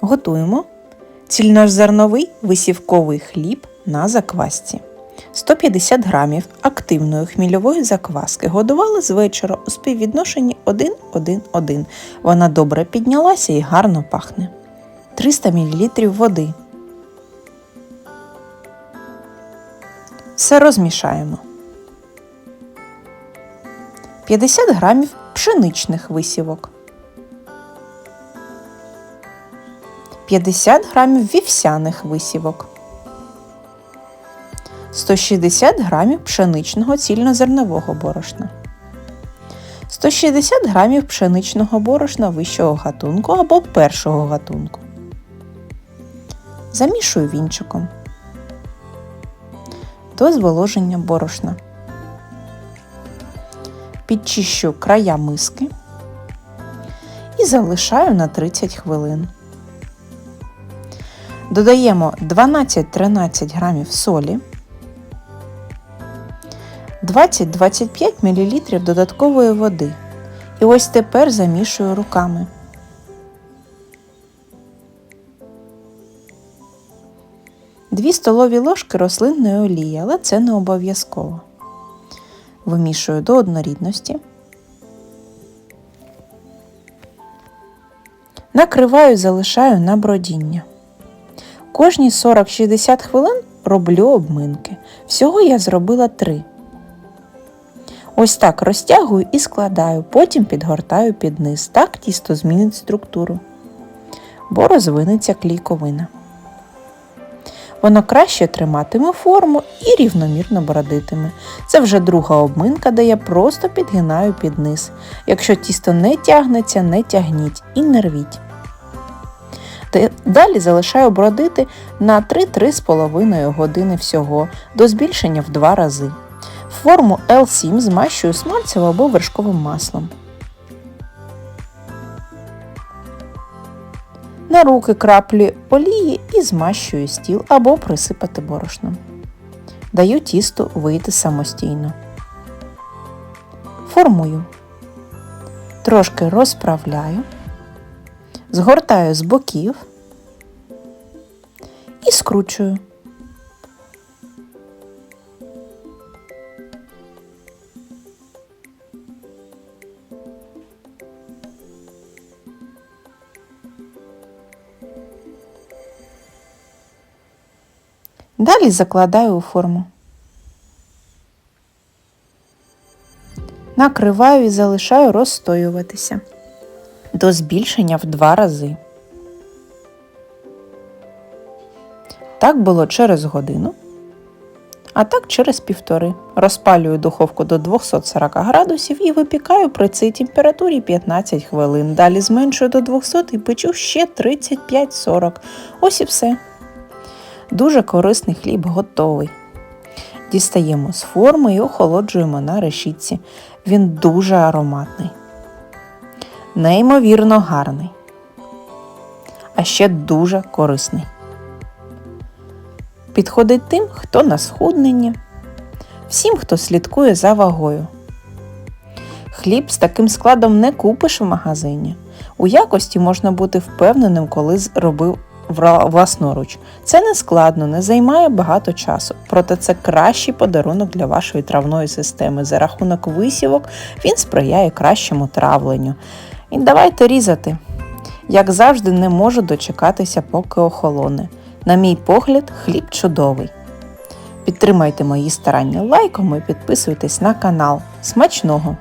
Готуємо цільнозерновий висівковий хліб на заквасці. 150 грамів активної хмільової закваски годували з вечора у співвідношенні 1-1-1. Вона добре піднялася і гарно пахне. 300 мл води. Все розмішаємо. 50 грамів пшеничних висівок. 50 грамів вівсяних висівок. 160 грамів пшеничного цільнозернового борошна. 160 грамів пшеничного борошна вищого гатунку або першого гатунку. Замішую вінчиком до зволоження борошна. Підчищу края миски і залишаю на 30 хвилин. Додаємо 12-13 грамів солі, 20-25 мл додаткової води. І ось тепер замішую руками. Дві столові ложки рослинної олії, але це не обов'язково. Вимішую до однорідності. Накриваю і залишаю на бродіння. Кожні 40-60 хвилин роблю обминки. Всього я зробила 3. Ось так розтягую і складаю, потім підгортаю під низ. Так тісто змінить структуру, бо розвинеться клійковина. Воно краще триматиме форму і рівномірно бродитиме. Це вже друга обминка, де я просто підгинаю під низ. Якщо тісто не тягнеться, не тягніть і не рвіть. Далі залишаю бродити на 3-3,5 години всього, до збільшення в два рази. Форму L7 змащую смальцевим або вершковим маслом. На руки краплі олії і змащую стіл або присипати борошном. Даю тісту вийти самостійно. Формую. Трошки розправляю, згортаю з боків і скручую. Далі закладаю у форму. Накриваю і залишаю розстоюватися до збільшення в два рази. Так було через годину, а так через півтори. Розпалюю духовку до 240 градусів і випікаю при цій температурі 15 хвилин. Далі зменшую до 200 і печу ще 35-40. Ось і все. Дуже корисний хліб готовий. Дістаємо з форми і охолоджуємо на решітці. Він дуже ароматний, неймовірно гарний, а ще дуже корисний. Підходить тим, хто на схудненні, всім, хто слідкує за вагою. Хліб з таким складом не купиш в магазині. У якості можна бути впевненим, коли зробив власноруч. Це не складно, не займає багато часу, проте це кращий подарунок для вашої травної системи. За рахунок висівок він сприяє кращому травленню. І давайте різати. Як завжди, не можу дочекатися, поки охолоне. На мій погляд, хліб чудовий. Підтримайте мої старання лайком і підписуйтесь на канал. Смачного!